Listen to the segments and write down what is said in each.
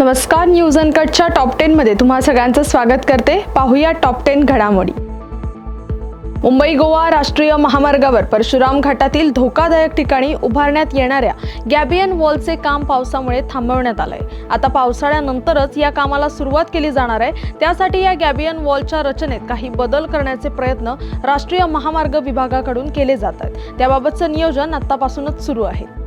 नमस्कार news अनकटच्या top टेनमध्ये तुम्हा सगळ्यांचं स्वागत करते. पाहूया टॉप टेन घडामोडी. मुंबई गोवा राष्ट्रीय महामार्गावर परशुराम घाटातील धोकादायक ठिकाणी उभारण्यात येणाऱ्या गॅबियन वॉलचे काम पावसामुळे थांबवण्यात आलंय. आता पावसाळ्यानंतरच या कामाला सुरुवात केली जाणार आहे. त्यासाठी या गॅबियन वॉलच्या रचनेत काही बदल करण्याचे प्रयत्न राष्ट्रीय महामार्ग विभागाकडून केले जात आहेत. त्याबाबतचं नियोजन आतापासूनच सुरू आहे.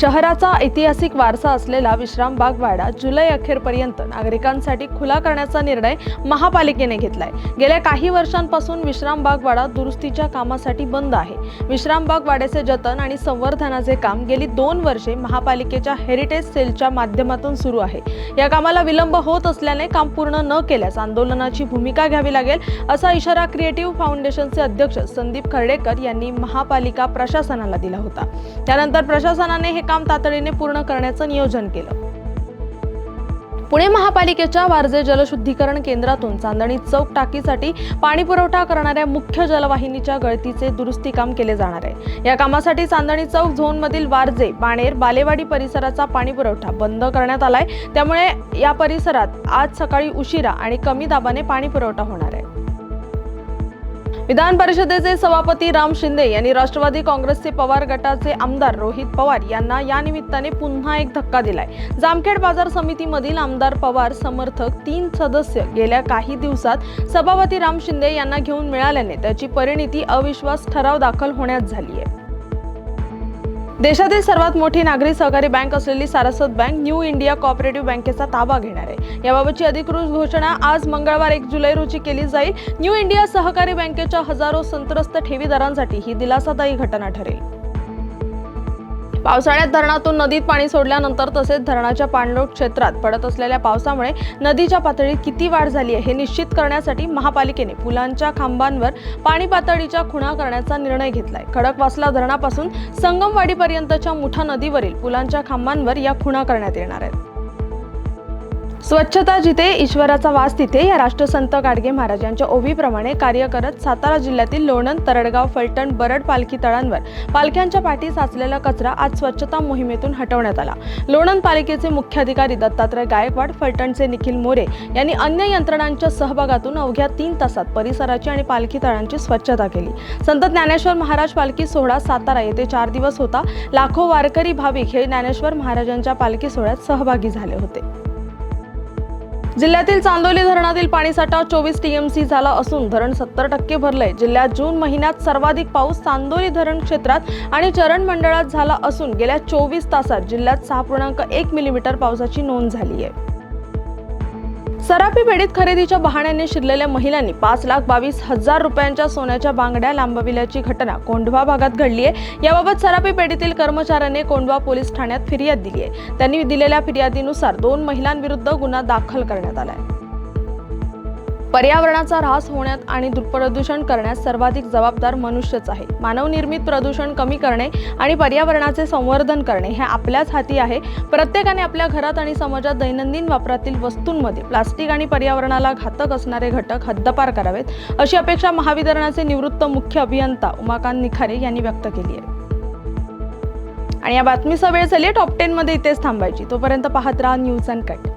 शहराचा ऐतिहासिक वारसा असलेला विश्रामबाग वाडा जुलै अखेरपर्यंत नागरिकांसाठी खुला करण्याचा निर्णय महापालिकेने घेतलाय. गेल्या काही वर्षांपासून विश्रामबाग वाडा दुरुस्तीच्या कामासाठी बंद आहे. विश्रामबाग वाड्याचे जतन आणि संवर्धनाचे काम गेली दोन वर्षे महापालिकेच्या हेरिटेज सेलच्या माध्यमातून सुरू आहे. या कामाला विलंब होत असल्याने काम पूर्ण न केल्यास आंदोलनाची भूमिका घ्यावी लागेल असा इशारा क्रिएटिव्ह फाउंडेशनचे अध्यक्ष संदीप खर्डेकर यांनी महापालिका प्रशासनाला दिला होता. त्यानंतर प्रशासनाने हे काम तातडीने पूर्ण करण्याचं नियोजन केलं. पुणे महापालिकेच्या वारजे जलशुद्धीकरण केंद्रातून चांदणी चौक टाकीसाठी पाणी पुरवठा करणाऱ्या मुख्य जलवाहिनीच्या गळतीचे दुरुस्ती काम केले जाणार आहे. या कामासाठी चांदणी चौक झोनमधील वारजे बाणेर बालेवाडी परिसराचा पाणी पुरवठा बंद करण्यात आलाय. त्यामुळे या परिसरात आज सकाळी उशिरा आणि कमी दाबाने पाणी पुरवठा होणार आहे. विधान परिषदेचे सभापती राम शिंदे यांनी राष्ट्रवादी काँग्रेसचे पवार गटाचे आमदार रोहित पवार यांना या निमित्ताने पुन्हा एक धक्का दिलाय. जामखेड बाजार समितीमधील आमदार पवार समर्थक तीन सदस्य गेल्या काही दिवसात सभापती राम शिंदे यांना घेऊन मिळाल्याने त्याची परिणिती अविश्वास ठराव दाखल होण्यात झाली आहे. देशातील सर्वात मोठी नागरी सहकारी बँक असलेली Saraswat bank New India cooperative बँकेचा ताबा घेणार आहे. याबाबतची अधिकृत घोषणा आज मंगळवार एक जुलै रोजी केली जाईल. न्यू इंडिया सहकारी बँकेच्या हजारो संत्रस्त ठेवीदारांसाठी ही दिलासादायी घटना ठरेल. पावसाळ्यात धरणातून नदीत पाणी सोडल्यानंतर तसेच धरणाच्या पाणलोट क्षेत्रात पडत असलेल्या पावसामुळे नदीच्या पातळीत किती वाढ झाली आहे हे निश्चित करण्यासाठी महापालिकेने पुलांच्या खांबांवर पाणी पातळीच्या खुणा करण्याचा निर्णय घेतलाय. खडकवासला धरणापासून संगमवाडीपर्यंतच्या मुठा नदीवरील पुलांच्या खांबांवर या खुणा करण्यात येणार आहेत. स्वच्छता जिथे ईश्वराचा वास तिथे या राष्ट्रसंत गाडगे महाराज यांच्या ओवीप्रमाणे कार्य करत सातारा जिल्ह्यातील लोणंद तरडगाव फलटण बरड पालखी तळांवर पालख्यांच्या पाठी साचलेला कचरा आज स्वच्छता मोहिमेतून हटवण्यात आला. लोणंद पालिकेचे मुख्याधिकारी दत्तात्रय गायकवाड फलटणचे निखिल मोरे यांनी अन्य यंत्रणांच्या सहभागातून अवघ्या तीन तासात परिसराची आणि पालखी तळांची स्वच्छता केली. संत ज्ञानेश्वर महाराज पालखी सोहळा सातारा येथे चार दिवस होता. लाखो वारकरी भाविक हे ज्ञानेश्वर महाराजांच्या पालखी सोहळ्यात सहभागी झाले होते. जिल्ह्यातील चांदोली धरणातील पाणीसाठा चोवीस टीएमसी झाला असून धरण सत्तर टक्के भरलंय. जिल्ह्यात जून महिन्यात सर्वाधिक पाऊस चांदोली धरण क्षेत्रात आणि चरण मंडळात झाला असून गेल्या चोवीस तासात जिल्ह्यात सहा पूर्णांक एक मिलीमीटर पावसाची नोंद झाली आहे. सराफी पेढीत खरेदीच्या बहाण्याने शिरलेल्या महिलांनी पाच लाख बावीस हजार रुपयांच्या सोन्याच्या बांगड्या लांबविल्याची घटना कोंढवा भागात घडली आहे. याबाबत सराफी पेढीतील कर्मचाऱ्याने कोंढवा पोलीस ठाण्यात फिर्याद दिली आहे. त्यांनी दिलेल्या फिर्यादीनुसार दोन महिलांविरुद्ध गुन्हा दाखल करण्यात आला आहे. पर्यावरणाचा ऱ्हास होण्यात आणि प्रदूषण करण्यास सर्वाधिक जबाबदार मनुष्यच आहे. मानवनिर्मित प्रदूषण कमी करणे आणि पर्यावरणाचे संवर्धन करणे हे आपल्याच हाती आहे. प्रत्येकाने आपल्या घरात आणि समाजात दैनंदिन वापरातील वस्तूंमध्ये प्लास्टिक आणि पर्यावरणाला घातक असणारे घटक हद्दपार करावेत अशी अपेक्षा महावितरणाचे निवृत्त मुख्य अभियंता उमाकांत निखारे यांनी व्यक्त केली आहे. आणि या बातमीचा वेळ झाली टॉप टेनमध्ये इथेच थांबायची. तोपर्यंत पाहत राहा न्यूज अँड कट